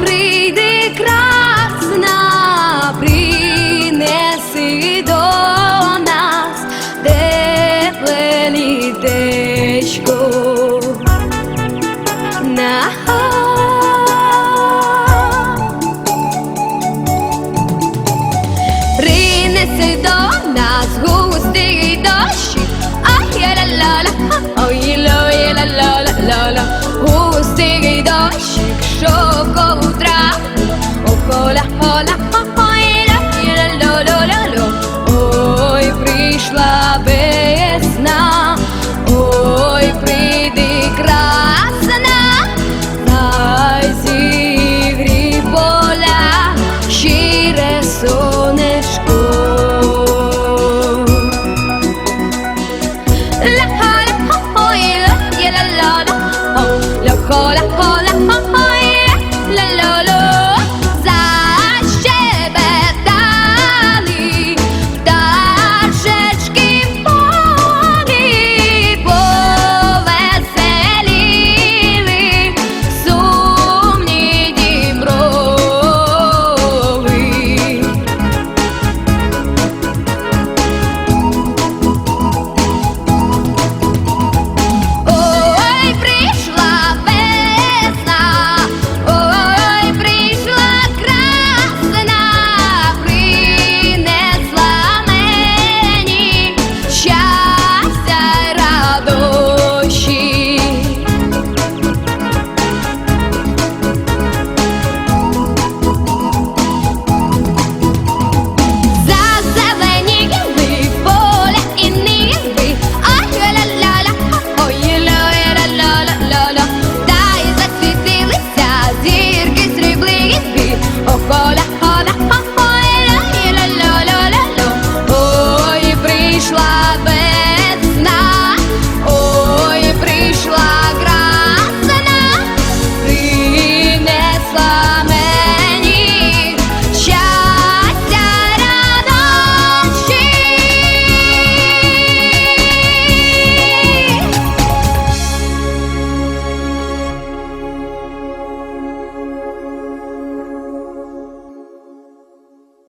Прийде красна, принеси до нас тепле літечко. На принеси до нас густий дощ, ай я ла ла ла ой ла ла ла ла ла густий дощ. show. прийшла весна, ой, прийди красна, та зігрі поля, щире сонечко. Ля-ха-ля-хо-ой, ля-ля-ля-ля, ля-хо-ля-хо.